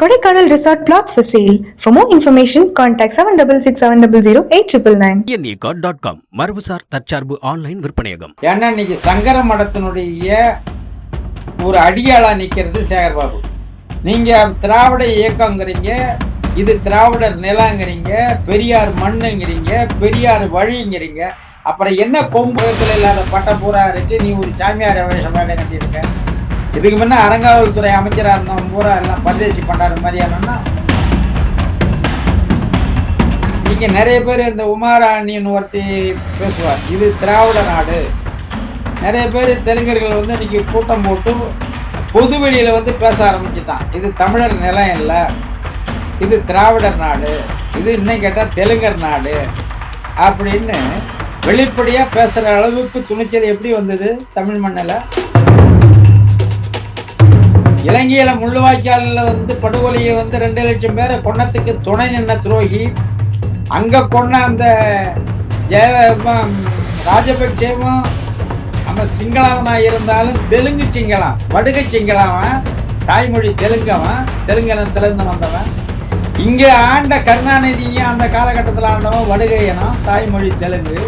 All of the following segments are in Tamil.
Kodaikanal Resort plots for sale. For more information, contact 7667008999. என்இகாட் டாட் காம் மரபுசார் தற்சார்பு ஆன்லைன் விற்பனையகம். ஏன்னா இன்னைக்கு சங்கர மடத்தினுடைய ஒரு அடியாளா நிக்கிறது சேகர்பாபு. நீங்க திராவிட இயக்கங்கிறீங்க இது திராவிடர் நிலங்கிறீங்க பெரியார் மண்ணுங்கிறீங்க பெரியார் வழிங்கிறீங்க. அப்புறம் என்ன கொம்புல இல்லாத பட்டம் பூரா இருக்கு நீ ஒரு சாமியார் வேஷம் கட்டியிருக்க? இதுக்கு முன்னே அறங்காவல்துறை அமைச்சராக இருந்தவன் பூரா எல்லாம் பரதேசி பண்டாரு மாதிரியானா இங்கே நிறைய பேர் இந்த உமாராணின்னு ஒருத்தி பேசுவார். இது திராவிட நாடு. நிறைய பேர் தெலுங்கர்கள் வந்து இன்றைக்கி கூட்டம் போட்டு பொது வெளியில் வந்து பேச ஆரம்பிச்சுட்டான். இது தமிழர் நிலம் இல்லை. இது திராவிடர் நாடு. இது இன்னும் கேட்டால் தெலுங்கர் நாடு. அப்படின்னு வெளிப்படையாக பேசுகிற அளவுக்கு துணிச்சல் எப்படி வந்தது தமிழ் மண்ணில்? இலங்கையில முள்ளுவாய்க்காலில் வந்து படுகொலையை வந்து ரெண்டு லட்சம் பேரை கொன்னத்துக்கு துணை நின்ன துரோகி. அங்க கொன்ன அந்த ஜெய ராஜபக்சேவும் நம்ம சிங்களவனா இருந்தாலும் தெலுங்கு சிங்களம் வடுகை சிங்களாவன் தாய்மொழி தெலுங்கவன் தெலுங்கினத்திலிருந்து வந்தவன். இங்கே ஆண்ட கருணாநிதியும் அந்த காலகட்டத்தில் ஆண்டவன் வடுகையனும் தாய்மொழி தெலுங்கு.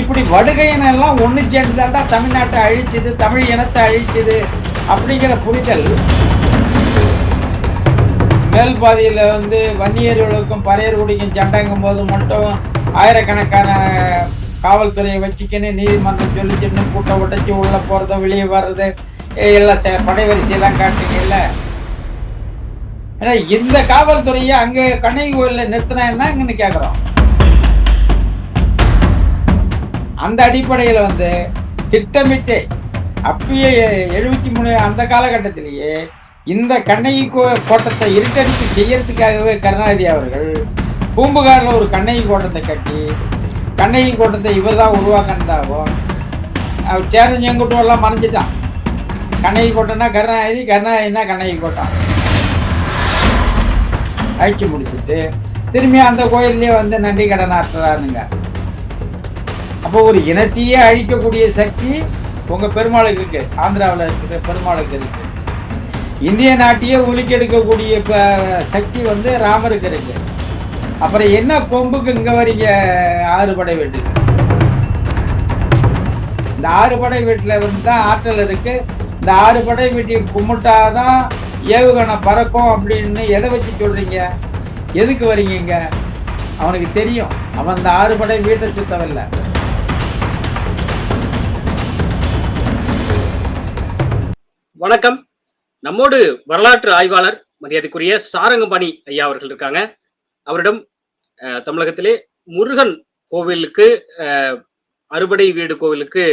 இப்படி வடுகையனெல்லாம் எல்லாம் ஒன்று சேர்ந்துதாண்டா தமிழ்நாட்டை அழிச்சது தமிழ் இனத்தை அழிச்சது. அப்படிங்கிற புரிதல் மேல் பாதியில் வந்து வன்னியர்களுக்கும் பறையர்களுக்கும் சண்டைங்கும் போது மட்டும் ஆயிரக்கணக்கான காவல்துறையை வச்சுக்கின்னு நீதிமன்றம் சொல்லிச்சுன்னு கூட்ட உடைச்சி உள்ளே போகிறத வெளியே வர்றது எல்லாம் ச- படைவரிசையெல்லாம் காட்டுறீங்கல்ல ஏன்னா இந்த காவல்துறையை அங்கே கண்ணகி கோயிலில் நிறுத்தினா என்னங்கன்னு கேட்குறோம் அந்த அடிப்படையில் வந்து திட்டமிட்டே அப்பயே எழுபத்தி மூணு அந்த காலகட்டத்திலேயே இந்த கண்ணகி கோ- கோட்டத்தை இருட்டடிப்பு செய்யறதுக்காகவே கருணாநிதி அவர்கள் பூம்புகாரில் ஒரு கண்ணகி கோட்டத்தை கட்டி கண்ணகி கோட்டத்தை இவர் தான் உருவாக்கினதாகும் அவர் சேரன் செங்குட்டுவெல்லாம் மறைஞ்சிட்டான். கண்ணகி கோட்டம்னா கருணாநிதி கருணாநிதினா கண்ணகி கோட்டம். அழிச்சு முடிச்சுட்டு திரும்பி அந்த கோயில்லையே வந்து நன்றி கடன் ஆற்றுறாருங்க அப்போ ஒரு இனத்தையே அழிக்கக்கூடிய சக்தி உங்கள் பெருமாளுக்கு இருக்கு ஆந்திராவில் இருக்கிற பெருமாளுக்கு இருக்கு இந்திய நாட்டையே உலுக்கெடுக்கக்கூடிய இப்போ சக்தி வந்து ராமருக்கு இருக்கு. அப்புறம் என்ன கொம்புக்கு இங்கே வரீங்க ஆறுபடை வீட்டுக்கு இந்த ஆறுபடை வீட்டில் வந்து தான் ஆற்றல் இருக்கு. இந்த ஆறுபடை வீட்டை கும்பிட்டாதான் ஏவுகணை பறக்கும் அப்படின்னு எதை வச்சு சொல்கிறீங்க எதுக்கு வரீங்க அவனுக்கு தெரியும். அவன் இந்த ஆறுபடை வீட்டை சுத்தவில்லை. வணக்கம். நம்மோடு வரலாற்று ஆய்வாளர் மரியாதைக்குரிய சாரங்கபாணி ஐயா அவர்கள் இருக்காங்க. அவரிடம் தமிழகத்திலே முருகன் கோவிலுக்கு அறுபடை வீடு கோவிலுக்கு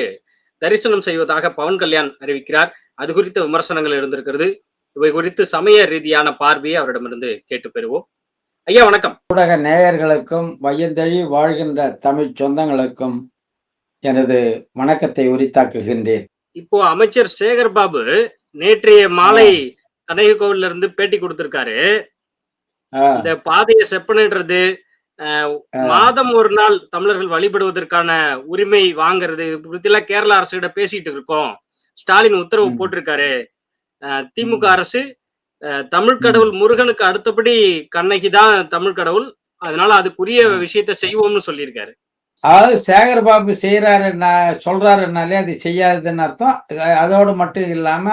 தரிசனம் செய்வதாக பவன் கல்யாண் அறிவிக்கிறார். அது குறித்த விமர்சனங்கள் இருந்திருக்கிறது. இவை குறித்து சமய ரீதியான பார்வையை அவரிடமிருந்து கேட்டு பெறுவோம். ஐயா வணக்கம். ஊடக நேயர்களுக்கும் வையந்தழி வாழ்கின்ற தமிழ் சொந்தங்களுக்கும் எனது வணக்கத்தை உரித்தாக்குகின்றேன். இப்போ அமைச்சர் சேகர் பாபு நேற்றைய மாலை கனகி கோவில்ல இருந்து பேட்டி கொடுத்திருக்காரு. இந்த பாதையை செப்பனிடுறது மாதம் ஒரு நாள் தமிழர்கள் வழிபடுவதற்கான உரிமை வாங்குறது குறித்தெல்லாம் கேரள அரசு கிட்ட பேசிட்டு இருக்கோம். ஸ்டாலின் உத்தரவு. போட்டிருக்காரு. திமுக அரசு தமிழ் கடவுள் முருகனுக்கு அடுத்தபடி கண்ணகி தான் தமிழ் கடவுள். அதனால அதுக்குரிய விஷயத்த செய்வோம்னு சொல்லியிருக்காரு. அதாவது சேகர் பாபு செய்யறாரு சொல்றாருனாலே அது செய்யாதுன்னு அர்த்தம். அதோடு மட்டும் இல்லாம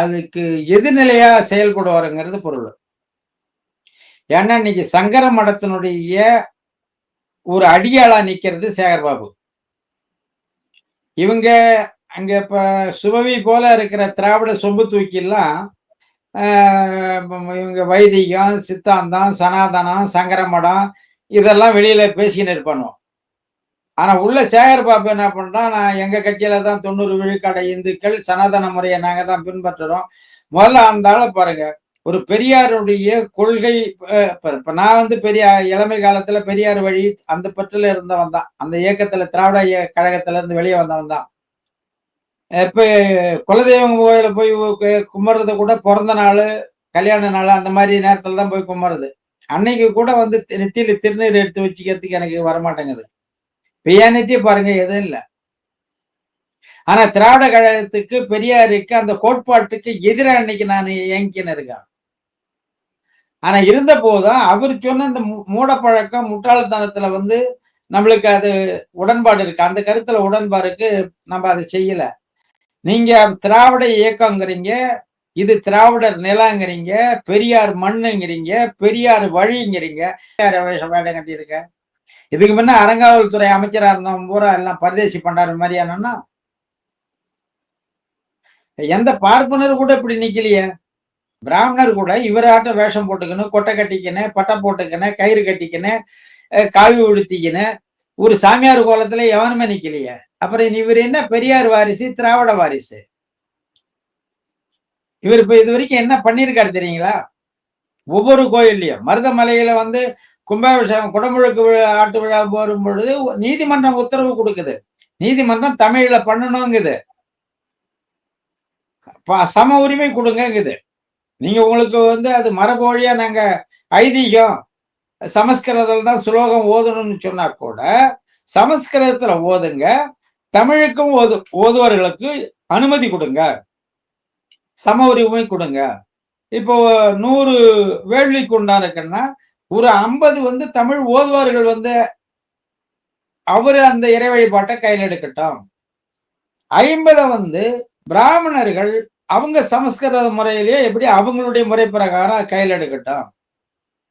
அதுக்கு எதிர்நிலையா செயல்படுவாருங்கிறது பொருள். ஏன்னா இன்னைக்கு சங்கர மடத்தினுடைய ஒரு அடியாளா நிக்கிறது சேகர் பாபு. இவங்க அங்க இப்ப சுபவி போல இருக்கிற திராவிட சொம்பு தூக்கிலாம் இவங்க வைதிகம் சித்தாந்தம் சனாதனம் சங்கர மடம் இதெல்லாம் வெளியில பேசிக்கிட்டு இருப்பானோ ஆனா உள்ள சேகர் பாபு என்ன பண்றான்? நான் எங்க கட்சியில தான் தொண்ணூறு விழுக்காடு இந்துக்கள் சனாதன முறையை நாங்க தான் பின்பற்றுறோம். முதல்ல அந்த பாருங்க. ஒரு பெரியாருடைய கொள்கை இப்ப நான் வந்து பெரிய இளமை காலத்துல பெரியார் வழி அந்த பற்றில இருந்தவன் தான். அந்த இயக்கத்துல திராவிட இய- கழகத்துல இருந்து வெளியே வந்தவன் தான். இப்ப குலதெய்வம் கோயில போய் கு- கும்பிடுறது கூட பிறந்த நாள் கல்யாண நாள் அந்த மாதிரி நேரத்துல தான் போய் கும்பிடுறது அன்னைக்கு கூட வந்து தி- நெத்தியில திருநீர் எடுத்து வச்சுக்கிறதுக்கு எனக்கு வரமாட்டேங்குது. பியானிட்டி பாருங்க எதுவும் இல்லை. ஆனா திராவிட கழகத்துக்கு பெரியாருக்கு அந்த கோட்பாட்டுக்கு எதிராக இன்னைக்கு நான் இயங்கின இருக்கேன். ஆனா இருந்த போதும் அவர் சொன்ன இந்த மூ- மூடப்பழக்கம் முட்டாள்தனத்துல வந்து நம்மளுக்கு அது உடன்பாடு இருக்கு. அந்த கருத்துல உடன்பாடுக்கு நம்ம அதை செய்யல. நீங்க திராவிட இயக்கங்கிறீங்க இது திராவிடர் நிலங்கிறீங்க பெரியார் மண்ணுங்கிறீங்க பெரியார் வழிங்கிறீங்க. யார வேஷம் வேடம் கட்டியிருக்க? இதுக்கு முன்ன அறங்காவல்துறை அமைச்சரா இருந்தவன் பூரா எல்லாம் பரதேசி பண்டாரு மாதிரியானா எந்த பார்ப்பனர் கூட இப்படி நிக்கலையே. பிராமணர் கூட இவராட்ட வேஷம் போட்டுக்கணும் கொட்டை கட்டிக்கணும் பட்டை போட்டுக்கணும் கயிறு கட்டிக்கணும் காவி உடுத்திக்கணும். ஒரு சாமியார் கோலத்துல எவனுமே நிக்கலையே. அப்புறம் இவர் என்ன பெரியார் வாரிசு திராவிட வாரிசு? இவர் இப்ப இது வரைக்கும் என்ன பண்ணிருக்காரு தெரியுங்களா? ஒவ்வொரு கோயில்லையும். மருதமலையில வந்து கும்பாபிஷேகம் குடமுழுக்கு விழா ஆட்டு விழா வரும் பொழுது நீதிமன்றம் உத்தரவு கொடுக்குது. நீதிமன்றம் தமிழ்ல பண்ணணுங்குது. சம உரிமை கொடுங்கங்குது. நீங்க உங்களுக்கு வந்து அது மரபு வழியா நாங்க ஐதீகம் சமஸ்கிருதத்துல தான் சுலோகம் ஓதணும்னு சொன்னா கூட சமஸ்கிருதத்துல ஓதுங்க தமிழுக்கும் ஓது ஓதுவர்களுக்கு அனுமதி கொடுங்க. சம உரிமை கொடுங்க. இப்போ நூறு வேள்விக்கு உண்டான இருக்குன்னா ஒரு ஐம்பது வந்து தமிழ் ஓதுவார்கள் வந்து அவரு அந்த இறை வழிபாட்டை கையில் எடுக்கட்டும். ஐம்பதை வந்து பிராமணர்கள் அவங்க சமஸ்கிருத முறையிலேயே எப்படி அவங்களுடைய முறை பிரகாரம் கையில் எடுக்கட்டும்.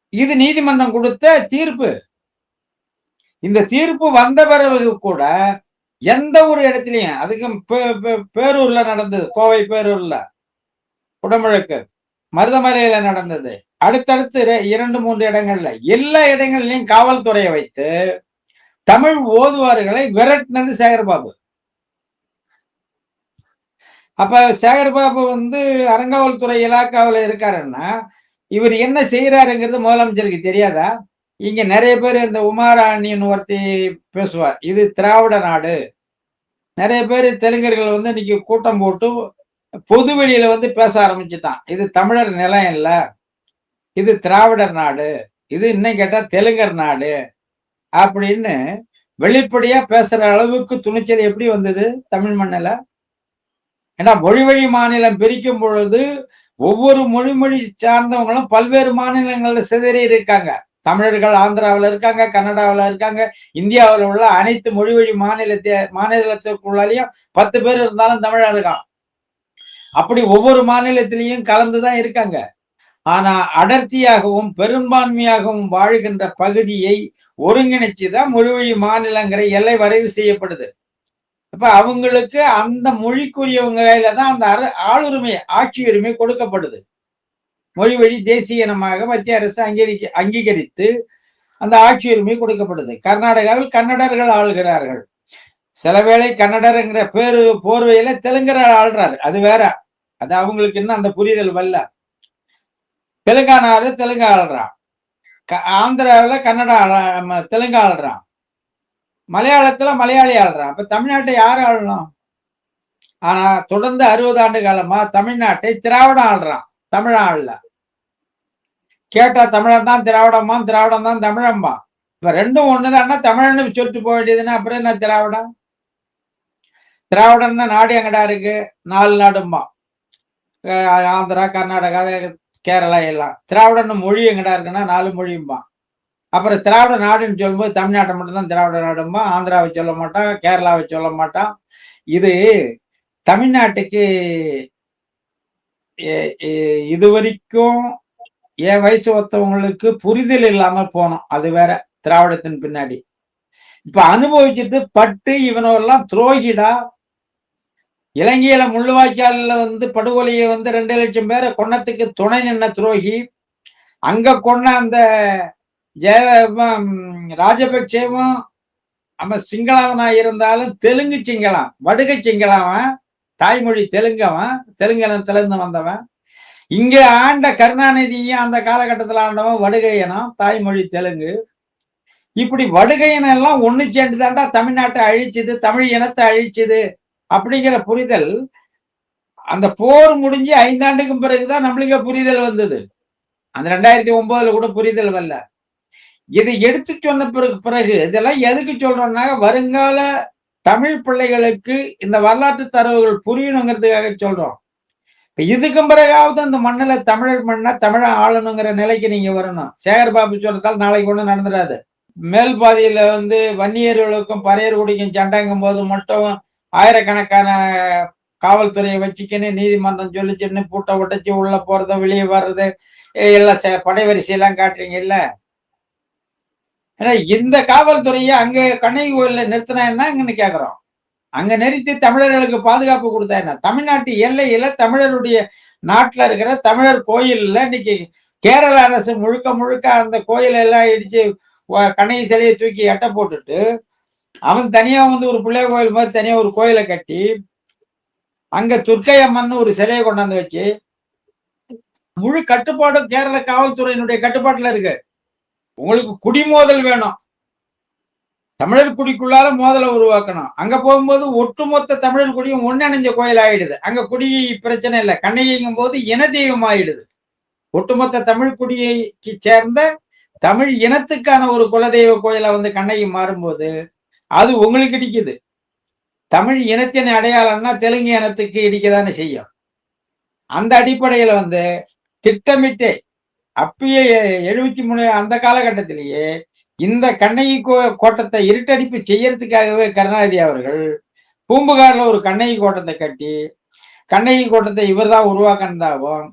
இது நீதிமன்றம் கொடுத்த தீர்ப்பு. இந்த தீர்ப்பு வந்த பிறகு கூட எந்த ஒரு இடத்துலயும் அதுக்கு பே- பே- பேரூர்ல நடந்தது கோவை பேரூர்ல குடமுழுக்கு. மருதமலையில நடந்தது. அடுத்தடுத்து இரண்டு மூன்று இடங்கள்ல எல்லா இடங்கள்லயும் காவல்துறையை வைத்து தமிழ் ஓதுவார்களை விரட்டினது சேகர்பாபு. அப்ப சேகர்பாபு வந்து அறங்காவல்துறை இலாக்காவில் இருக்காருன்னா இவர் என்ன செய்யறாருங்கிறது முதலமைச்சருக்கு தெரியாதா? இங்க நிறைய பேர் இந்த உமாராணின்னு ஒருத்தி பேசுவார். இது திராவிட நாடு. நிறைய பேர் தெலுங்கர்கள் வந்து இன்னைக்கு கூட்டம் போட்டு பொது வெளியில வந்து பேச ஆரம்பிச்சுட்டான். இது தமிழர் நிலம் இல்ல. இது திராவிடர் நாடு. இது இன்னும் கேட்டா தெலுங்கர் நாடு. அப்படின்னு வெளிப்படையா பேசுற அளவுக்கு துணிச்சல் எப்படி வந்தது தமிழ் மண்ணில? ஏன்னா மொழி வழி மாநிலம் பிரிக்கும் பொழுது ஒவ்வொரு மொழி மொழி சார்ந்தவங்களும் பல்வேறு மாநிலங்கள்ல சிதறி இருக்காங்க. தமிழர்கள் ஆந்திராவில் இருக்காங்க கன்னடாவில் இருக்காங்க இந்தியாவில் உள்ள அனைத்து மொழி வழி மாநிலத்தை மாநிலத்திற்குள்ளாலையும் பத்து பேர் இருந்தாலும் தமிழர் இருக்கான் அப்படி ஒவ்வொரு மாநிலத்திலையும் கலந்துதான் இருக்காங்க. ஆனா அடர்த்தியாகவும் பெரும்பான்மையாகவும் வாழ்கின்ற பகுதியை ஒருங்கிணைச்சுதான் தான் மொழிவழி மாநிலங்கிற எல்லை வரைவு செய்யப்படுது. அப்ப அவங்களுக்கு அந்த மொழிக்குரியவங்க கையில தான் அந்த ஆளுரிமை ஆட்சி உரிமை கொடுக்கப்படுது. மொழி வழி தேசிய இனமாக மத்திய அரசு அங்கீகரிக்க அங்கீகரித்து அந்த ஆட்சி உரிமை கொடுக்கப்படுது. கர்நாடகாவில் கன்னடர்கள் ஆளுகிறார்கள். சில வேளை கன்னடருங்கிற பேரு போர்வையில தெலுங்கர ஆள்றாரு. அது வேற. அது அவங்களுக்கு இன்னும் அந்த புரிதல் வரல. தெலுங்கானாவில் தெலுங்கு ஆள்றான். ஆந்திராவில் கன்னடா தெலுங்கு ஆள்றான். மலையாளத்துல மலையாளி ஆள்றான். அப்ப தமிழ்நாட்டை யார் ஆளணும்? ஆனா தொடர்ந்து அறுபது ஆண்டு காலமா தமிழ்நாட்டை திராவிடம் ஆள்றான். தமிழ ஆள்ல. கேட்டா தமிழன் தான் திராவிடம்மா திராவிடம் தான் தமிழம்பா இப்ப ரெண்டும் ஒண்ணுதான்னா தமிழன்னு சொல்லிட்டு போக வேண்டியதுன்னா அப்புறம் என்ன திராவிடம்? திராவிடம்னா நாடு எங்கடா இருக்கு? நாலு நாடும்பா ஆந்திரா கர்நாடகா கேரளா எல்லாம். திராவிடன்னு மொழி எங்கடா இருக்குன்னா நாலு மொழியும்பா அப்புறம் திராவிட நாடுன்னு சொல்லும்போது தமிழ்நாட்டை மட்டும்தான் திராவிட நாடும்பா ஆந்திராவை சொல்ல மாட்டான் கேரளாவை சொல்ல மாட்டான். இது தமிழ்நாட்டுக்கு இது வரைக்கும் என் வயசு ஒத்தவங்களுக்கு புரிதல் இல்லாம போனோம். அது வேற திராவிடத்தின் பின்னாடி. இப்ப அனுபவிச்சுட்டு பட்டு இவனெல்லாம் துரோகிடா. இலங்கையில முள்ளுவாய்க்கால்ல வந்து படுகொலையை வந்து ரெண்டு லட்சம் பேரை கொன்னத்துக்கு துணை நின்ன துரோகி. அங்க கொன்ன அந்த ஜெய ராஜபக்சேவும் அவன் சிங்களவனா இருந்தாலும் தெலுங்கு சிங்களம் வடுகை சிங்களவன் தாய்மொழி தெலுங்கவன் தெலுங்கினத்துல இருந்து வந்தவன். இங்க ஆண்ட கருணாநிதியும் அந்த காலகட்டத்தில் ஆண்டவன் வடுகையனம் தாய்மொழி தெலுங்கு. இப்படி வடுகையினம் எல்லாம் ஒன்று சேர்ந்து தாண்டா தமிழ்நாட்டை அழிச்சுது தமிழ் இனத்தை அழிச்சுது. அப்படிங்கிற புரிதல் அந்த போர் முடிஞ்சு ஐந்தாண்டுக்கும் பிறகுதான் நம்மளுக்கு புரிதல் வந்தது. அந்த ரெண்டாயிரத்தி ஒன்பதுல கூட புரிதல் வரல. இதை எடுத்து சொன்ன பிறகு பிறகு இதெல்லாம் எதுக்கு சொல்றோம்னா வருங்கால தமிழ் பிள்ளைகளுக்கு இந்த வரலாற்று தரவுகள் புரியணுங்கிறதுக்காக சொல்றோம். இப்ப இதுக்கும் பிறகாவது அந்த மண்ணில் தமிழர் மண்ணா தமிழ ஆளணுங்கிற நிலைக்கு நீங்க வரணும். சேகர் பாபு சொல்றதால் நாளைக்கு ஒண்ணும் நடந்துடாது மேல் பாதியில வந்து வன்னியர்களுக்கும் பறையர்குடிக்கும் சண்டைங்கும் போது மட்டும் ஆயிரக்கணக்கான காவல்துறையை வச்சுக்கின்னு நீதிமன்றம் சொல்லிச்சுன்னு பூட்டை உடைச்சு உள்ள போறது வெளியே வர்றது எல்லாம் ச- படை வரிசையெல்லாம் காட்டுறீங்க இல்ல? ஏன்னா இந்த காவல்துறையை அங்க கண்ணகி கோயில்ல நிறுத்தினா என்னங்கன்னு கேக்குறோம். அங்க நிறுத்தி தமிழர்களுக்கு பாதுகாப்பு கொடுத்தா என்ன? தமிழ்நாட்டு எல்லையில தமிழருடைய நாட்டுல இருக்கிற தமிழர் கோயில்ல இன்னைக்கு கேரள அரசு முழுக்க முழுக்க அந்த கோயில் எல்லாம் இடிச்சு கண்ணகி சிலையை தூக்கி எட்ட போட்டுட்டு அவன் தனியா வந்து ஒரு பிள்ளை கோயில் மாதிரி தனியா ஒரு கோயிலை கட்டி அங்க துர்க்கை அம்மன் ஒரு சிலையை கொண்டாந்து வச்சு முழு கட்டுப்பாடும் கேரள காவல்துறையினுடைய கட்டுப்பாட்டுல இருக்கு. உங்களுக்கு குடிமோதல் வேணும். தமிழர் குடிக்குள்ளால மோதலை உருவாக்கணும். அங்க போகும்போது ஒட்டுமொத்த தமிழர் குடியும் ஒன்னணைஞ்ச கோயில் ஆயிடுது அங்க குடி பிரச்சனை இல்லை. கண்ணகிங்கும் போது இன தெய்வம் ஆயிடுது ஒட்டுமொத்த தமிழ் குடியைக்கு சேர்ந்த தமிழ் இனத்துக்கான ஒரு குலதெய்வ கோயிலா வந்து கண்ணகி மாறும்போது அது உங்களுக்கு இடிக்குது தமிழ் இனத்தின் அடையாளம்னா தெலுங்கு இனத்துக்கு இடிக்கதானே செய்யும். அந்த அடிப்படையில வந்து திட்டமிட்டே அப்பயே எழுபத்தி மூணு அந்த காலகட்டத்திலேயே இந்த கண்ணகி கோ- கோட்டத்தை இருட்டடிப்பு செய்யறதுக்காகவே கருணாநிதி அவர்கள் பூம்புகார்ல ஒரு கண்ணகி கோட்டத்தை கட்டி கண்ணகி கோட்டத்தை இவர்தான் உருவாக்கினதாகவும்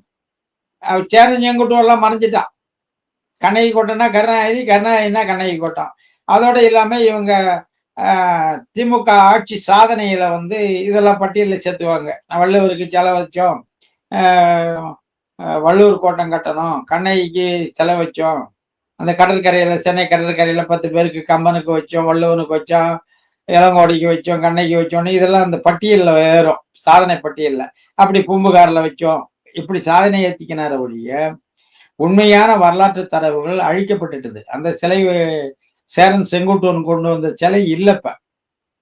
அவர் சேரன் செங்குட்டும் எல்லாம் மறைஞ்சிட்டான் கண்ணகி கோட்டம்னா கருணாநிதி கருணாநிதினா கண்ணகி கோட்டம். அதோட இல்லாம இவங்க திமுக ஆட்சி சாதனையில வந்து இதெல்லாம் பட்டியலில் சேர்த்துவாங்க. வள்ளுவருக்கு செலவச்சோம் வள்ளுவர் கோட்டம் கட்டணும். கண்ணகிக்கு செலவச்சோம் அந்த கடற்கரையில சென்னை கடற்கரையில பத்து பேருக்கு கம்பனுக்கு வச்சோம் வள்ளுவனுக்கு வச்சோம் இளங்கோடிக்கு வச்சோம் கண்ணைக்கு வச்சோம்னு இதெல்லாம் அந்த பட்டியலில் வேறும் சாதனை பட்டியலில். அப்படி பூம்புகாரில் வச்சோம். இப்படி சாதனை ஏற்றிக்கினார ஒழிய உண்மையான வரலாற்று தரவுகள் அழிக்கப்பட்டுட்டது. அந்த சிலை சேரன் செங்குட்டுவன் கொண்டு வந்த சிலை இல்லைப்ப.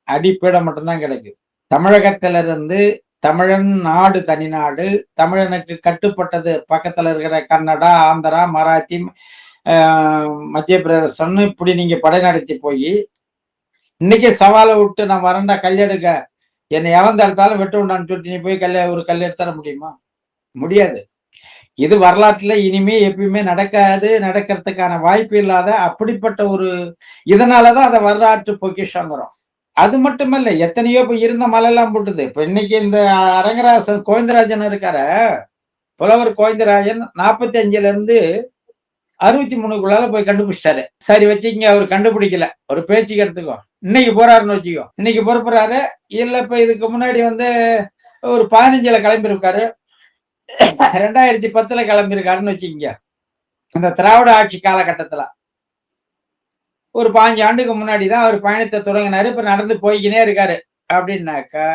அடிப்பீடம் மட்டும்தான் கிடைக்குது தமிழகத்திலிருந்து தமிழன் நாடு தனி நாடு தமிழனுக்கு கட்டுப்பட்டது பக்கத்துல இருக்கிற கன்னடா ஆந்திரா மராத்தி மத்திய பிரதேசம்னு இப்படி நீங்க படை நடத்தி போய் இன்னைக்கு சவாலை விட்டு நான் வரண்டா கல்யெடுக்க என்னை எவன் தடுத்தாலும் வெட்டு உண்டான்னு சொல்லிட்டு நீ போய் கல்ல ஒரு கல் எடுத்துட முடியுமா? முடியாது. இது வரலாற்றுல இனிமே எப்பயுமே நடக்காது நடக்கிறதுக்கான வாய்ப்பு இல்லாத அப்படிப்பட்ட ஒரு இதனாலதான் அதை வரலாற்று பொக்கிஷங்கிறோம் அது மட்டுமல்ல எத்தனையோ இப்போ இருந்த மலையெல்லாம் போட்டுது. இப்போ இன்னைக்கு இந்த அரங்கராசன் கோவிந்தராஜன் இருக்கார புலவர் கோவிந்தராஜன் நாற்பத்தி அஞ்சுல இருந்து அறுபத்தி மூணுக்குள்ளால போய் கண்டுபிடிச்சிட்டாரு. சரி வச்சுக்கிங்க அவர் கண்டுபிடிக்கல. ஒரு பேச்சுக்கு எடுத்துக்கோ இன்னைக்கு போறாருன்னு வச்சுக்கோ. இன்னைக்கு பொறுப்புறாரு இல்ல இப்ப இதுக்கு முன்னாடி வந்து ஒரு பதினஞ்சுல கிளம்பியிருக்காரு. ரெண்டாயிரத்தி பத்துல கிளம்பியிருக்காருன்னு வச்சுக்கிங்க. இந்த திராவிட ஆட்சி காலகட்டத்துல. ஒரு பாஞ்சு ஆண்டுக்கு முன்னாடி தான் அவர் பயணத்தை தொடங்கினாரு. இப்ப நடந்து போய்க்கினே இருக்காரு. அப்படின்னாக்கா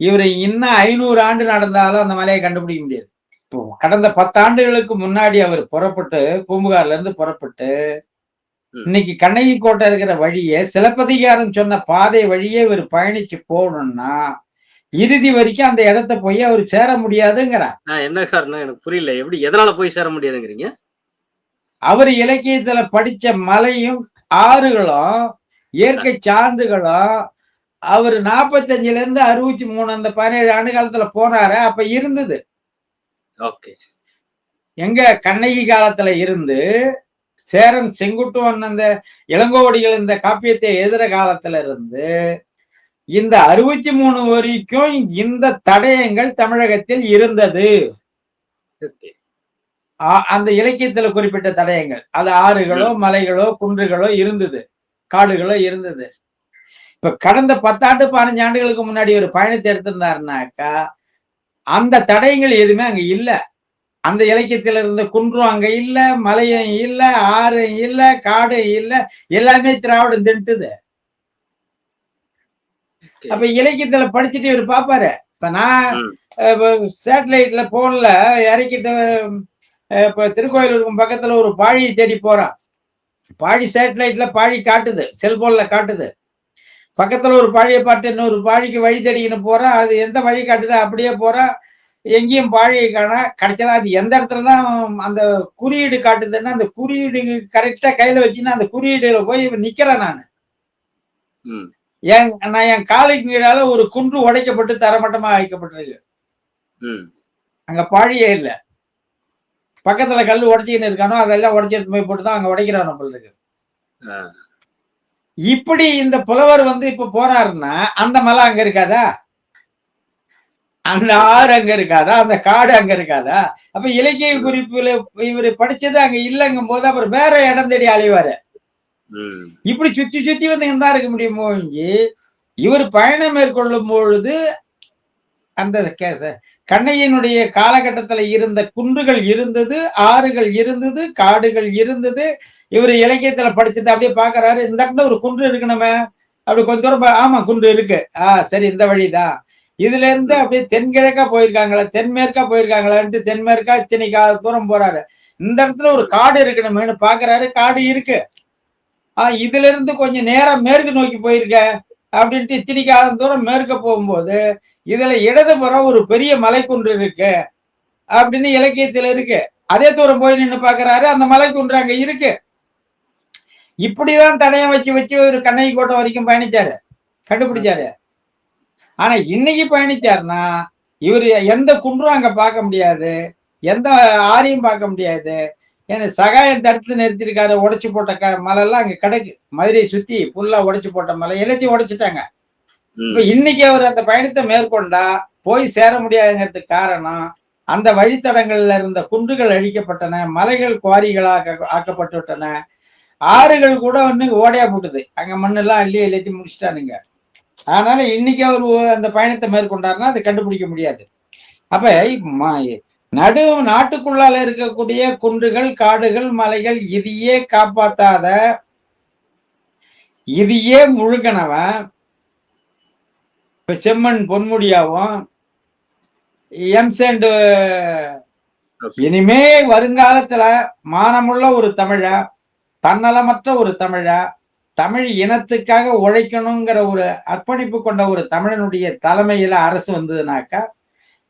இவர் இன்னும் ஐநூறு ஆண்டு நடந்தாலும் அந்த மலையை கண்டுபிடிக்க முடியாது. இப்போ கடந்த பத்தாண்டுகளுக்கு முன்னாடி அவர் புறப்பட்டு பூம்புகார்ல இருந்து புறப்பட்டு. இன்னைக்கு கண்ணகி கோட்டை இருக்கிற வழியே சிலப்பதிகாரம் சொன்ன பாதை வழியே இவர் பயணிச்சு போகணும்னா இறுதி வரைக்கும் அந்த இடத்த போய் அவர் சேர முடியாதுங்கிறார். என்ன காரணம்? எனக்கு புரியல. எப்படி எதனால போய் சேர முடியாதுங்கிறீங்க? அவர் இலக்கியத்துல படிச்ச மலையும் ஆறுகளும் இயற்கை சான்றுகளும் அவர் நாற்பத்தஞ்சுல இருந்து அறுபத்தி மூணு அந்த பதினேழு ஆண்டு காலத்துல போனாரு. அப்ப இருந்தது. ஓகே. எங்க கண்ணகி காலத்துல இருந்து சேரன் செங்குட்டுவன் அந்த இளங்கோவடிகள் இந்த காப்பியத்தை எழுதுற காலத்துல இருந்து இந்த அறுபத்தி மூணு வரைக்கும் இந்த தடயங்கள் தமிழகத்தில் இருந்தது. அந்த இலக்கியத்துல குறிப்பிட்ட தடயங்கள். அது ஆறுகளோ மலைகளோ குன்றுகளோ இருந்தது. காடுகளோ இருந்தது. இப்ப கடந்த பத்தாண்டு பதினஞ்சு ஆண்டுகளுக்கு முன்னாடி ஒரு பயணத்தை எடுத்திருந்தாருனாக்கா அந்த தடயங்கள் எதுவுமே அங்க இல்ல. அந்த இலக்கியத்துல இருந்த குன்றும் அங்க இல்ல மலையும் இல்ல ஆறும் இல்ல காடும் இல்ல எல்லாமே திராவிடம் தின்ட்டுது. அப்ப இலக்கியத்துல படிச்சுட்டு இவர் பாப்பாரு. இப்ப நான். சேட்டலைட்ல போன்ல இறக்கிட்டு இப்ப திருக்கோயிலூருக்கு பக்கத்துல ஒரு பாழியை தேடி போறான். பாழி சேட்டலைட்ல பாழி காட்டுது செல்போன்ல காட்டுது. பக்கத்துல ஒரு பாழியை பாட்டு இன்னொரு பாழிக்கு வழி தேடிக்கின்னு போறா அது எந்த வழி காட்டுதோ அப்படியே போறா. எங்கேயும் பாழியை காணா கிடைச்சா அது எந்த இடத்துல தான் அந்த குறியீடு காட்டுதுன்னா அந்த குறியீடு கரெக்டா கையில வச்சுன்னா அந்த குறியீடுல போய் நிக்கிறேன் நான். என் நான் என் காலுக்கு கீழால ஒரு குன்று உடைக்கப்பட்டு தரமட்டமா வைக்கப்பட்டிருக்கு. அங்க பாழியே இல்ல. பக்கத்துல கல் உடைச்சிக்கின்னு இருக்கானோ அதெல்லாம் உடைச்சி எடுத்து போய் போட்டு தான் அங்க உடைக்கிறான் ஆ. இப்படி இந்த புலவர் வந்து இப்ப போறாருன்னா அந்த மலை அங்க இருக்காதா? அந்த ஆறு அங்க இருக்காதா? அந்த காடு அங்க இருக்காதா? அப்ப இலக்கிய குறிப்புல இவரு படிச்சது அங்க இல்லைங்கும் போது அப்புறம் வேற இடம் தேடி அலைவாரு. ம். இப்படி சுத்தி சுத்தி வந்து இருந்தா இருக்க முடியுமோ இவர் பயணம் மேற்கொள்ளும் பொழுது அந்த கண்ணையனுடைய கண்ணையினுடைய காலகட்டத்துல இருந்த குன்றுகள் இருந்தது ஆறுகள் இருந்தது காடுகள் இருந்தது இவர் இலக்கியத்துல படிச்சது அப்படியே பாக்குறாரு இந்த இடத்துல ஒரு குன்று இருக்கணுமே அப்படி கொஞ்ச தூரம் ஆமா குன்று இருக்கு. ஆஹ் சரி இந்த வழிதான். இதுல இருந்து அப்படியே தென்கிழக்கா போயிருக்காங்களா தென்மேற்கா போயிருக்காங்களான்ட்டு தென்மேற்கா இத்தனைக்கா தூரம் போறாரு. இந்த இடத்துல ஒரு காடு இருக்கணுமேனு பாக்குறாரு காடு இருக்கு. ஆஹ் இதுல இருந்து கொஞ்சம் நேரம் மேற்கு நோக்கி போயிருக்க அப்படின்ட்டு இத்தனைக்காத தூரம் மேற்க போகும்போது இதுல இடதுபுறம் ஒரு பெரிய மலைக்குன்று இருக்கு அப்படின்னு இலக்கியத்துல இருக்கு. அதே தூரம் போய் நின்னு பாக்குறாரு அந்த மலைக்குன்று அங்க இருக்கு. இப்படிதான் தடையம் வச்சு வச்சு ஒரு கண்ணகி கோட்டம் வரைக்கும் பயணிச்சாரு கண்டுபிடிச்சாரு. ஆனா இன்னைக்கு பயணிச்சாருன்னா இவர் எந்த குன்றும் அங்க பார்க்க முடியாது எந்த ஆரியும் பார்க்க முடியாது ஏன்னா சகாயம் தடுத்து நிறுத்திருக்காரு உடைச்சு போட்ட க மலையெல்லாம் அங்க கிடக்கு. மதுரையை சுத்தி ஃபுல்லா உடைச்சு போட்ட மலை எல்லாத்தையும் உடைச்சிட்டாங்க. இப்ப இன்னைக்கு அவர் அந்த பயணத்தை மேற்கொண்டா போய் சேர முடியாதுங்கிறதுக்கு காரணம் அந்த வழித்தடங்கள்ல இருந்த குன்றுகள் அழிக்கப்பட்டன மலைகள் குவாரிகளாக ஆக்கப்பட்டு விட்டன. ஆறுகள் கூட வந்து ஓடையா போட்டுது அங்க மண்ணெல்லாம் அள்ளி எல்லாத்தையும் முடிச்சிட்டானுங்க. அதனால இன்னைக்கு அவர் அந்த பயணத்தை மேற்கொண்டாருன்னா அதை கண்டுபிடிக்க முடியாது. அப்ப நடு நாட்டுக்குள்ளால இருக்கக்கூடிய குன்றுகள் காடுகள் மலைகள் இதையே காப்பாத்தாத இதையே முழுகனவன் இப்ப செம்மண் பொன்முடியாவும் எம்சேண்டு. இனிமே வருங்காலத்துல மானமுள்ள ஒரு தமிழா தன்னலமற்ற ஒரு தமிழா தமிழ் இனத்துக்காக உழைக்கணுங்கிற ஒரு அர்ப்பணிப்பு கொண்ட ஒரு தமிழனுடைய தலைமையில அரசு வந்ததுனாக்கா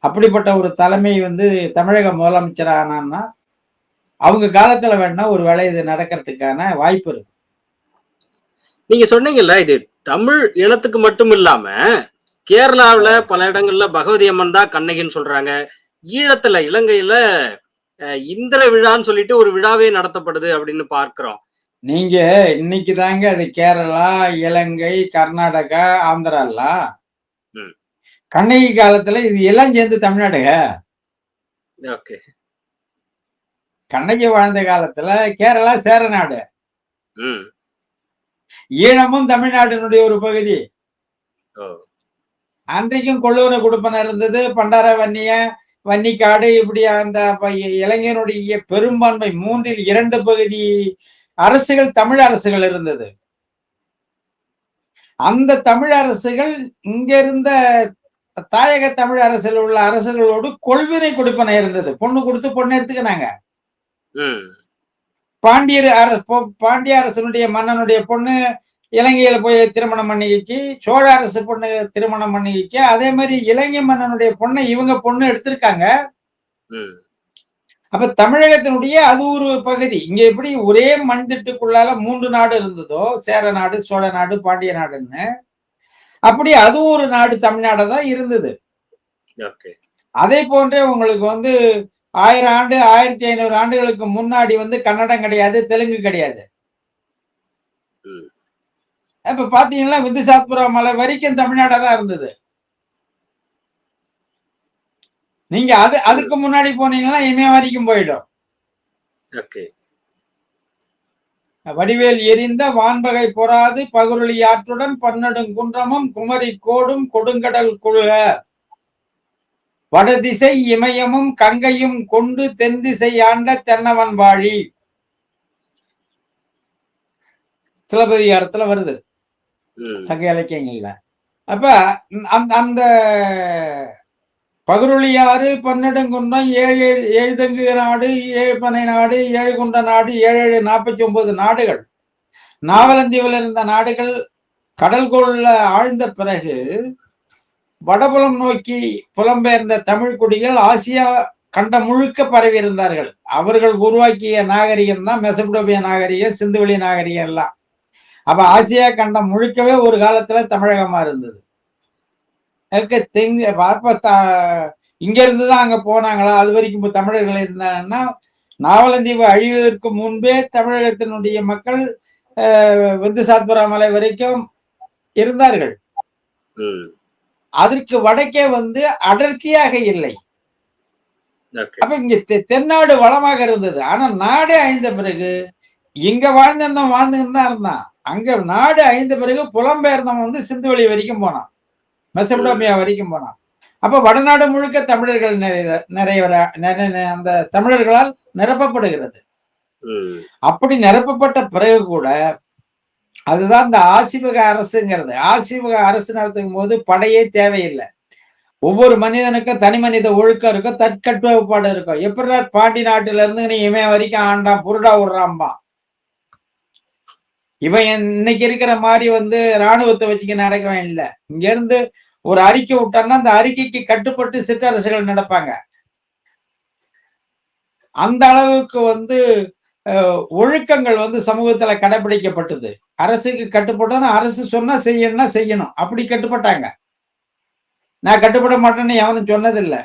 அப்படிப்பட்ட ஒரு தலைமை வந்து தமிழக முதலமைச்சர் ஆனான்னா அவங்க காலத்துல வேணா ஒரு வேளை இது நடக்கிறதுக்கான வாய்ப்பு இருக்கு. நீங்க சொன்னீங்கல்ல இது தமிழ் இனத்துக்கு மட்டும் இல்லாம கேரளாவுல பல இடங்கள்ல பகவதி அம்மன் தான் கண்ணகின்னு சொல்றாங்க. ஈழத்துல இலங்கையில இந்திர விழான்னு சொல்லிட்டு ஒரு விழாவே நடத்தப்படுது அப்படின்னு பார்க்கிறோம். நீங்க இன்னைக்கு தாங்க அது கேரளா இலங்கை கர்நாடகா ஆந்திராலாம் ம். கண்ணகி காலத்துல இது எல்லாம் சேர்ந்து தமிழ்நாடுக ஓகே. கண்ணகி வாழ்ந்த காலத்துல கேரளா சேரநாடு ம். ஈழமும் தமிழ்நாட்டினுடைய ஒரு பகுதி. அன்றைக்கும் கொள்ளூர குடுப்பன இருந்தது பண்டார வன்னிய வன்னிக்காடு இப்படி அந்த இளைஞனுடைய பெரும்பான்மை மூன்றில் இரண்டு பகுதி அரசுகள் தமிழ் அரசுகள் இருந்தது. அந்த தமிழ் அரசுகள் இங்க இருந்த தாயக தமிழ் அரசில் உள்ள அரசுகளோடு கொள்வினை கொடுப்பன இருந்தது. பொண்ணு கொடுத்து பொண்ணு எடுத்துக்கினாங்க. பாண்டியர் அரசு பாண்டிய அரசனுடைய மன்னனுடைய பொண்ணு இலங்கையில போய் திருமணம் பண்ணிக்கிச்சு. சோழ அரசு பொண்ணு திருமணம் பண்ணிக்கிச்சு. அதே மாதிரி இலங்கை மன்னனுடைய பொண்ணை இவங்க பொண்ணு எடுத்திருக்காங்க. அப்ப தமிழகத்தினுடைய அது ஒரு பகுதி. இங்க எப்படி ஒரே மண் திட்டுக்குள்ளால மூன்று நாடு இருந்ததோ சேர நாடு சோழ நாடு பாண்டிய நாடுன்னு. அப்படி அது ஒரு நாடு தமிழ்நாடு தான் இருந்தது. ஓகே. அதே போன்றே உங்களுக்கு வந்து ஆயிரம் ஆண்டு ஆயிரத்தி ஐநூறு ஆண்டுகளுக்கு முன்னாடி வந்து கன்னடம் கிடையாது தெலுங்கு கிடையாது. இப்ப பாத்தீங்கன்னா விந்துசாத்புரா மலை வரைக்கும் தமிழ்நாடா தான் இருந்தது. நீங்க அது அதுக்கு முன்னாடி போனீங்கன்னா இமய வரைக்கும் போயிடும். ஓகே. வடிவேல் எரிந்த வான்பகை பொறாது பகுருளி ஆற்றுடன் பன்னெடும் குன்றமும் குமரி கோடும் கொடுங்கடல் குழுக வடதிசை இமயமும் கங்கையும் கொண்டு தென் திசை ஆண்ட தென்னவன் வாழி. சிலப்பதிகாரத்துல வருது. சங்க இலக்கியங்கள்ல. அப்ப அந்த பகுருளியாறு பன்னெடுங்குன்றம் ஏழு ஏழு எழுதங்கு நாடு ஏழு பனை நாடு ஏழு நாடு ஏழு ஏழு நாற்பத்தி ஒன்பது நாடுகள். நாவலந்தீவில் இருந்த நாடுகள் கடல் ஆழ்ந்த பிறகு வடபுலம் நோக்கி புலம்பெயர்ந்த தமிழ் குடிகள் ஆசியா கண்ட முழுக்க பரவி இருந்தார்கள் அவர்கள் உருவாக்கிய நாகரிகம் தான் மெசபடோபிய நாகரிகம் சிந்துவெளி நாகரிகம் எல்லாம். அப்ப ஆசியா கண்டம் முழுக்கவே ஒரு காலத்துல தமிழகமா இருந்தது. தெங்க த- இங்க இருந்து தான் அங்க போனாங்களா? அது வரைக்கும் தமிழர்கள் இருந்தாங்கன்னா நாவலந்தீவு அழிவதற்கு முன்பே தமிழகத்தினுடைய மக்கள் வெந்து சாத்புரா மலை வரைக்கும் இருந்தார்கள். அதற்கு வடக்கே வந்து அடர்த்தியாக இல்லை. அப்ப இங்க தென்னாடு வளமாக இருந்தது. ஆனா நாடே அழிந்த பிறகு இங்க வாழ்ந்திருந்தவன் வாழ்ந்துட்டு தான் இருந்தான் அங்க நாடு அழிந்த பிறகு புலம்பெயர்ந்தவன் வந்து சிந்துவெளி வரைக்கும் போனான். மெசபடோமியா வரைக்கும் போனான் அப்ப வடநாடு முழுக்க தமிழர்கள் நிறைய நிறைய நிறை- அந்த தமிழர்களால் நிரப்பப்படுகிறது. அப்படி நிரப்பப்பட்ட பிறகு கூட அதுதான் இந்த ஆசிவக அரசுங்கிறது. ஆசிவக அரசு நடத்தும் போது படையே தேவையில்லை. ஒவ்வொரு மனிதனுக்கும் தனி மனித ஒழுக்கம் இருக்கும் தற்கட்டுப்பாடு இருக்கும் எப்படி பாண்டி நாட்டுல இருந்து நீ இவன் வரைக்கும் ஆண்டான் புருடா விடுறான்பா? இவன் இன்னைக்கு இருக்கிற மாதிரி வந்து ராணுவத்தை வச்சுக்க நடக்கவே இல்லை. இங்க இருந்து ஒரு அறிக்கை விட்டாங்கன்னா அந்த அறிக்கைக்கு கட்டுப்பட்டு சிற்றரசுகள் நடப்பாங்க. அந்த அளவுக்கு வந்து ஒழுக்கங்கள் வந்து சமூகத்துல கடைபிடிக்கப்பட்டது. அரசுக்கு கட்டுப்பட்டோன்னா அரசு சொன்னா செய்யணும்னா செய்யணும். அப்படி கட்டுப்பட்டாங்க. நான் கட்டுப்பட மாட்டேன்னு எவனும் சொன்னதில்லை.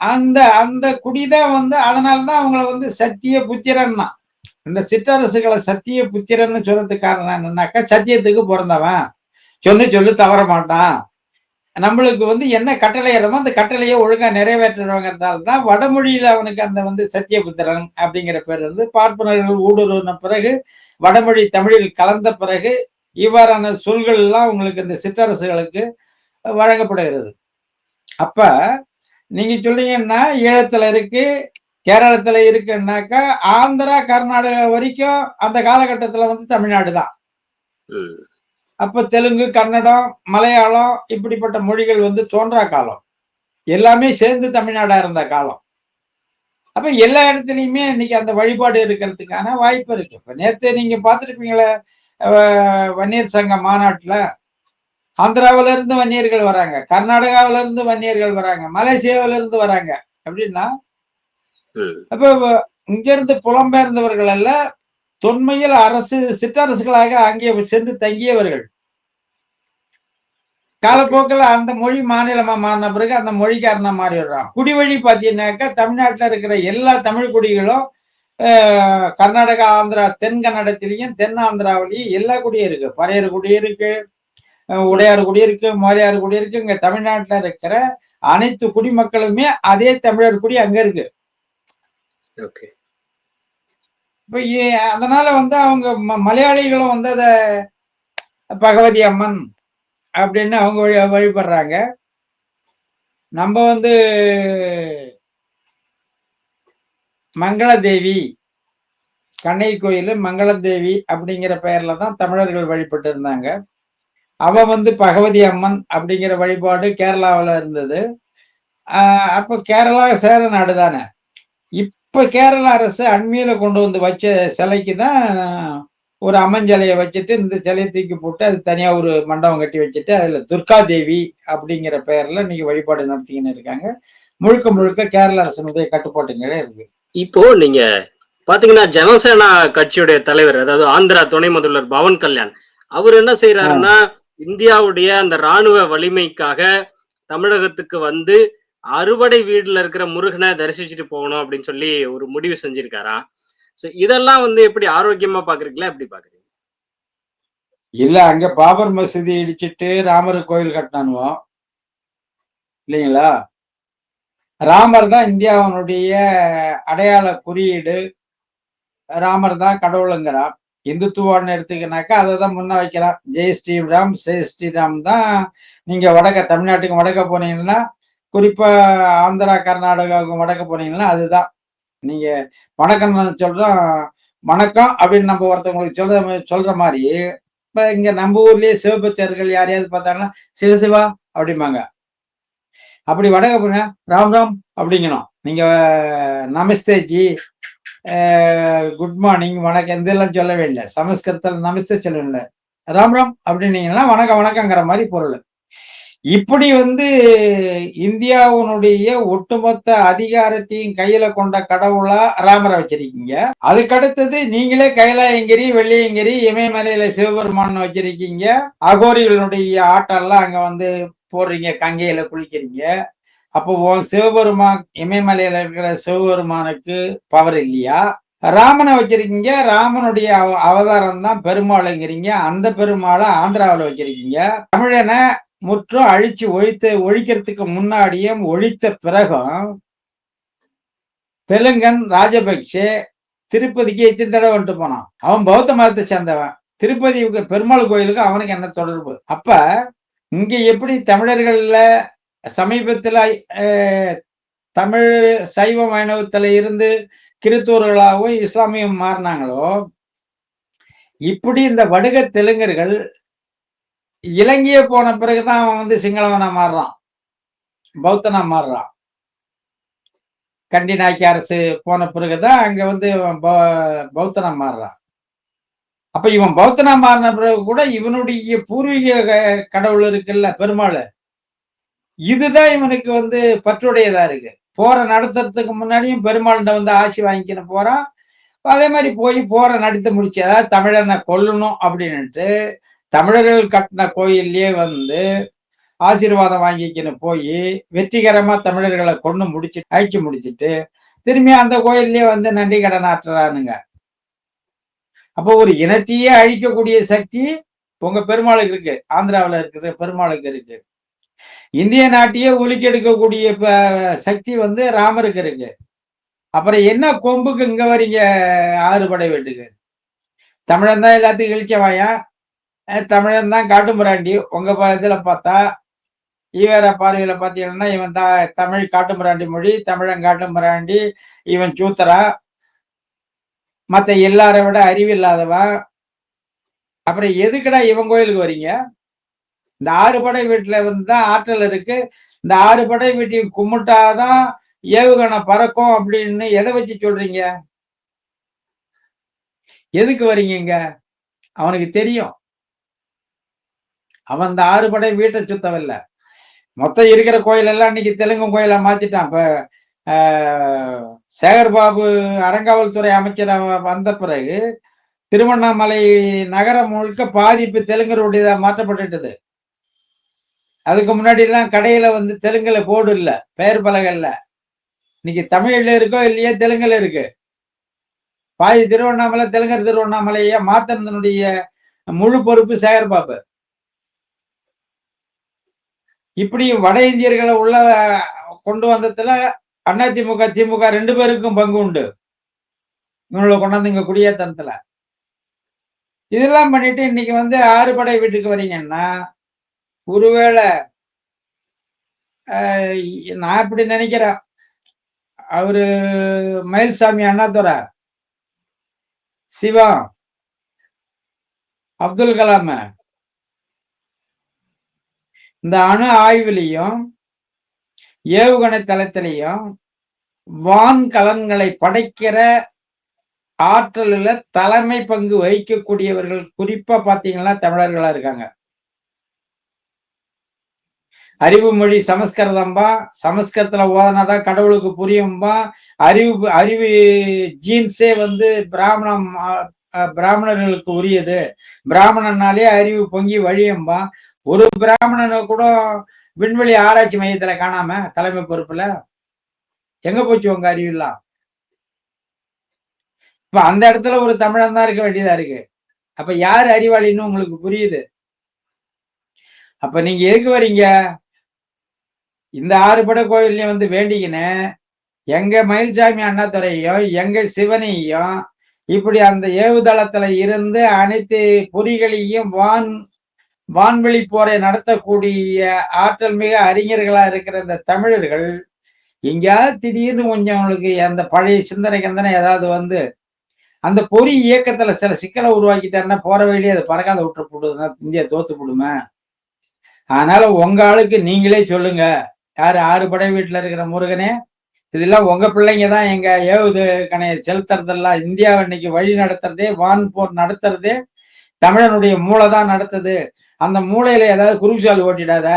அந்த அந்த குடிதான் வந்து அதனாலதான் அவங்கள வந்து சத்திய புத்திரன்னா. இந்த சிற்றரசுகளை சத்திய புத்திரன்னு சொல்றதுக்கு காரணம் என்னன்னாக்கா சத்தியத்துக்கு பிறந்தவன். சொல்லு சொல்லு தவற மாட்டான். நம்மளுக்கு வந்து என்ன கட்டளையிடமோ அந்த கட்டளையை ஒழுங்கா நிறைவேற்றுறவங்கிறதால தான் வடமொழியில அவனுக்கு அந்த வந்து சத்தியபுத்திரன் அப்படிங்கிற பேர் வந்து. பார்ப்பனர்கள் ஊடுருவின பிறகு வடமொழி தமிழில் கலந்த பிறகு இவ்வாறான சொல்கள் எல்லாம் உங்களுக்கு இந்த சிற்றரசுகளுக்கு வழங்கப்படுகிறது. அப்ப நீங்க சொல்றீங்கன்னா ஈழத்துல இருக்கு கேரளத்துல இருக்குன்னாக்கா ஆந்திரா கர்நாடகா வரைக்கும் அந்த காலகட்டத்துல வந்து தமிழ்நாடு தான். அப்ப தெலுங்கு கன்னடம் மலையாளம் இப்படிப்பட்ட மொழிகள் வந்து தோன்றா காலம். எல்லாமே சேர்ந்து தமிழ்நாடா இருந்த காலம். அப்ப எல்லா இடத்துலயுமே இன்னைக்கு அந்த வழிபாடு இருக்கிறதுக்கான வாய்ப்பு இருக்கு. இப்ப நேத்து நீங்க பார்த்திருப்பீங்களே வன்னியர் சங்க மாநாட்டுல. ஆந்திராவில இருந்து வன்னியர்கள் வராங்க கர்நாடகாவில இருந்து வன்னியர்கள் வராங்க மலேசியாவில இருந்து வராங்க. அப்படின்னா அப்ப இங்க இருந்து புலம்பெயர்ந்தவர்கள் அல்ல தொன்மையில் அரசு சிற்றரசுகளாக அங்கே சென்று தங்கியவர்கள். காலப்போக்கில் அந்த மொழி மாநிலமா மாறின பிறகு அந்த மொழிக்காரனா மாறி விடுறான் குடிவழி பார்த்தீங்கன்னாக்கா தமிழ்நாட்டுல இருக்கிற எல்லா தமிழ் குடிகளும் கர்நாடகா ஆந்திரா தென் கன்னடத்திலையும் தென் ஆந்திராவிலையும் எல்லா குடியும் இருக்கு. பறையர் குடி இருக்கு உடையார் குடி இருக்கு மோரியார் குடி இருக்கு. இங்க தமிழ்நாட்டுல இருக்கிற அனைத்து குடிமக்களுமே அதே தமிழர் குடி அங்க இருக்கு. ஓகே. இப்ப அதனால வந்து அவங்க ம- மலையாளிகளும் வந்து அத பகவதி அம்மன் அப்படின்னு அவங்க வழி வழிபடுறாங்க. நம்ம வந்து மங்களதேவி கண்ணை கோயில் மங்களதேவி அப்படிங்கிற பெயர்ல தான் தமிழர்கள் வழிபட்டு இருந்தாங்க. அவ வந்து பகவதி அம்மன் அப்படிங்கிற வழிபாடு கேரளாவில் இருந்தது. அப்போ கேரளா சேர நாடு தானே. இப்ப கேரள அரசு அண்மையில கொண்டு வந்து வச்ச சிலைக்கு தான் ஒரு அம்மஞ்சிலையை வச்சுட்டு இந்த சிலையை தூக்கி போட்டு அது தனியா ஒரு மண்டபம் கட்டி வச்சுட்டு அதுல துர்கா தேவி அப்படிங்கிற பெயர்ல இன்னைக்கு வழிபாடு நடத்திக்கின்னு இருக்காங்க. முழுக்க முழுக்க கேரள அரசனுடைய கட்டுப்பாட்டுங்களே இருக்கு. இப்போ நீங்க பாத்தீங்கன்னா ஜனசேனா கட்சியுடைய தலைவர் அதாவது ஆந்திரா துணை முதல்வர் பவன் கல்யாண் அவர் என்ன செய்யறாருன்னா இந்தியாவுடைய அந்த ராணுவ வலிமைக்காக தமிழகத்துக்கு வந்து அறுவடை வீடுல இருக்கிற முருகனை தரிசிச்சுட்டு போகணும் அப்படின்னு சொல்லி ஒரு முடிவு செஞ்சிருக்காரா? சோ இதெல்லாம் வந்து எப்படி ஆரோக்கியமா பாக்குறீங்களா? எப்படி பாக்குறீங்க? இல்ல அங்க பாபர் மசூதி இடிச்சிட்டு ராமர் கோயில் கட்டினானுவோம் இல்லைங்களா? ராமர் தான் இந்தியாவினுடைய அடையாள குறியீடு. ராமர் தான் கடவுளுங்கிறான் இந்துத்துவான்னு எடுத்துக்கினாக்கா அதை தான் முன்ன வைக்கிறான் ஜெய் ஸ்ரீராம் ஜெய் ஸ்ரீராம் தான் நீங்க வடக்க தமிழ்நாட்டுக்கு வடக்க போனீங்கன்னா குறிப்பா ஆந்திரா கர்நாடகாவுக்கு வடக்க போனீங்கன்னா அதுதான். நீங்க வணக்கம் நான் சொல்றோம் வணக்கம் அப்படின்னு நம்ம ஒருத்தவங்களுக்கு சொல்ற சொல்ற மாதிரி இப்ப இங்க நம்ம ஊர்லயே சிவபக்தர்கள் யாரையாவது பார்த்தாங்கன்னா சிவசிவா அப்படிம்பாங்க. அப்படி வடக்க போனா ராம் ராம் அப்படிங்கணும். நீங்க நமஸ்தே ஜி குட் மார்னிங் வணக்கம் இதெல்லாம் சொல்லவே இல்லை. சமஸ்கிருதத்தில் நமஸ்தே சொல்லவே இல்லை ராம் ராம் அப்படின்னீங்கன்னா வணக்கம் வணக்கங்கிற மாதிரி பொருள். இப்படி வந்து இந்தியாவினுடைய ஒட்டுமொத்த அதிகாரத்தையும் கையில கொண்ட கடவுளா ராமரை வச்சிருக்கீங்க. அதுக்கடுத்தது நீங்களே கைலாயங்கிரி வெள்ளியங்கிரி இமயமலையில சிவபெருமான் வச்சிருக்கீங்க. அகோரிகளுடைய ஆட்டம்லாம் அங்க வந்து போடுறீங்க கங்கையில குளிக்கிறீங்க. அப்போ உன் சிவபெருமான் இமயமலையில இருக்கிற சிவபெருமானுக்கு பவர் இல்லையா? ராமனை வச்சிருக்கீங்க ராமனுடைய அவ- அவதாரம் தான் பெருமாளுங்கிறீங்க. அந்த பெருமாளை ஆந்திராவில் வச்சிருக்கீங்க. தமிழனை முற்றும் அழிச்சு ஒழித்து ஒழிக்கிறதுக்கு முன்னாடியும் ஒழித்த பிறகும் தெலுங்கன் ராஜபக்சே திருப்பதிக்கு எத்தனை தடவை வந்துட்டு போனான்? அவன் பௌத்த மதத்தை சேர்ந்தவன். திருப்பதி பெருமாள் கோயிலுக்கு அவனுக்கு என்ன தொடர்பு? அப்ப இங்க எப்படி தமிழர்கள்ல சமீபத்துல தமிழ் சைவ வைணவத்துல இருந்து கிறித்தூர்களாகவும் இஸ்லாமியம் மாறினாங்களோ இப்படி இந்த வடுக தெலுங்கர்கள் இலங்கைய போன பிறகுதான் அவன் வந்து சிங்களவனா மாறுறான். பௌத்தனா மாறுறான். கண்டி நாய்க்கு அரசு போன பிறகுதான் அங்க வந்து பௌத்தனா மாறுறான். அப்ப இவன் பௌத்தனா மாறின பிறகு கூட இவனுடைய பூர்வீக க- கடவுள் இருக்குல்ல பெருமாள். இதுதான் இவனுக்கு வந்து பற்றுடையதா இருக்கு. போற நடத்துறதுக்கு முன்னாடியும் பெருமாள்கிட்ட வந்து ஆசி வாங்கிக்கின போறான். அதே மாதிரி போய் போற நடித்து முடிச்சு அதாவது தமிழனை கொல்லணும் அப்படின்னுட்டு தமிழர்கள் கட்டின கோயில்லயே வந்து ஆசீர்வாதம் வாங்கிக்கின்னு போய் வெற்றிகரமா தமிழர்களை கொண்டு முடிச்சு அழிச்சு முடிச்சிட்டு திரும்பி அந்த கோயில்லயே வந்து நன்றி கடன் ஆற்றுறானுங்க. அப்போ ஒரு இனத்தையே அழிக்கக்கூடிய சக்தி உங்க பெருமாளுக்கு இருக்கு. ஆந்திராவில் இருக்கிற பெருமாளுக்கு இருக்கு. இந்திய நாட்டையே உலுக்கெடுக்கக்கூடிய ப- சக்தி வந்து ராமருக்கு இருக்கு. அப்புறம் என்ன கொம்புக்கு இங்க வரீங்க ஆறுபடை வீட்டுக்கு? தமிழன் தான் எல்லாத்தையும் இழிச்சவாயா தமிழன் தான் காட்டுமிராண்டி. உங்க இதுல பார்த்தா ஈவேர பார்வையில பாத்தீங்கன்னா இவன் தான் தமிழ் காட்டுமிராண்டி மொழி தமிழன் காட்டுமிராண்டி இவன் சூத்தரா. மத்த எல்லாரை விட அறிவில்லாதவா? அப்புறம் எதுக்குடா இவன் கோயிலுக்கு வரீங்க? இந்த ஆறு படை வீட்டுல வந்து தான் ஆற்றல் இருக்கு. இந்த ஆறு படை வீட்டையும் கும்பிட்டாதான் ஏவுகணை பறக்கும் அப்படின்னு எதை வச்சு சொல்றீங்க? எதுக்கு வரீங்க இங்க? அவனுக்கு தெரியும். அவன் இந்த ஆறு படை வீட்டை சுத்தவில்ல. மொத்தம் இருக்கிற கோயில் எல்லாம் இன்னைக்கு தெலுங்கு கோயிலா மாத்திட்டான். இப்ப சேகர்பாபு சேகர் பாபு அறங்காவல்துறை அமைச்சர் வந்த பிறகு திருவண்ணாமலை நகரம் முழுக்க பாதிப்பு தெலுங்கருடையதா மாற்றப்பட்டுட்டது. அதுக்கு முன்னாடி எல்லாம் கடையில வந்து தெலுங்குல போர்டு இல்லை பெயர் பலகை இல்லை. இன்னைக்கு தமிழ்ல இருக்கோ இல்லையோ தெலுங்குல இருக்கு. பாதி திருவண்ணாமலை தெலுங்கர் திருவண்ணாமலையே மாத்தினதனுடைய முழு பொறுப்பு சேகர் பாபு இப்படி வட இந்தியர்களை உள்ள கொண்டு வந்ததுல அதிமுக திமுக ரெண்டு பேருக்கும் பங்கு உண்டு. இவங்களை கொண்டாந்து இங்க குடியேத்தனத்துல. இதெல்லாம் பண்ணிட்டு இன்னைக்கு வந்து ஆறு படை வீட்டுக்கு வரீங்கன்னா ஒருவேளை நான் இப்படி நினைக்கிறேன். அவரு மயில்சாமி அண்ணாதுரை சிவா அப்துல் கலாம் இந்த அணு ஆய்விலையும் ஏவுகணை தளத்திலையும் வான்கலன்களை படைக்கிற ஆற்றலில் தலைமை பங்கு வகிக்கக்கூடியவர்கள் குறிப்பா பாத்தீங்கன்னா தமிழர்களா இருக்காங்க. அறிவு மொழி சமஸ்கிருதம்பா சமஸ்கிருதத்துல ஓதனாதான் கடவுளுக்கு புரியும்பா அறிவு அறிவு ஜீன்ஸே வந்து பிராமணம் பிராமணர்களுக்கு உரியது. பிராமணனாலே அறிவு பொங்கி வழியம்பா. ஒரு பிராமணனை கூட விண்வெளி ஆராய்ச்சி மையத்துல காணாம தலைமை பொறுப்புல எங்க போச்சு உங்க அறிவுலாம் இப்ப அந்த இடத்துல ஒரு தமிழன் தான் இருக்க வேண்டியதா இருக்கு. அப்ப யார் அறிவாளின்னு உங்களுக்கு புரியுது? அப்ப நீங்க எதுக்கு வர்றீங்க? இந்த ஆறுபட கோயில்லையும் வந்து வேண்டிக்கினேன் எங்க மயில்சாமி அண்ணாதுரையும் எங்க சிவனையும் இப்படி அந்த ஏவுதளத்துல இருந்து அனைத்து பொறிகளையும் வான் வான்வெளி போரை நடத்தக்கூடிய ஆற்றல் மிக அறிஞர்களா இருக்கிற இந்த தமிழர்கள் எங்கேயாவது திடீர்னு கொஞ்சம் அவங்களுக்கு அந்த பழைய சிந்தனை கந்தனை ஏதாவது வந்து அந்த பொறி இயக்கத்துல சில சிக்கலை உருவாக்கிட்டாருன்னா போற வழியே அதை பறக்காத விட்டு போடுதுன்னா இந்தியா தோத்து போடுமே? அதனால உங்க ஆளுக்கு நீங்களே சொல்லுங்க. யாரு ஆறு படை வீட்டுல இருக்கிற முருகனே இதெல்லாம் உங்க பிள்ளைங்க தான் எங்க ஏவுது கணைய செலுத்துறதெல்லாம். இந்தியாவை இன்னைக்கு வழி நடத்துறதே வான் போர் நடத்துறதே தமிழனுடைய மூளை தான் நடத்துது. அந்த மூளையில ஏதாவது குறுகுசால் ஓட்டிடாத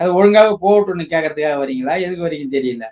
அது ஒழுங்காக போகட்டும்னு கேட்கறதுக்காக வரீங்களா எதுக்கு வரீங்கன்னு தெரியல.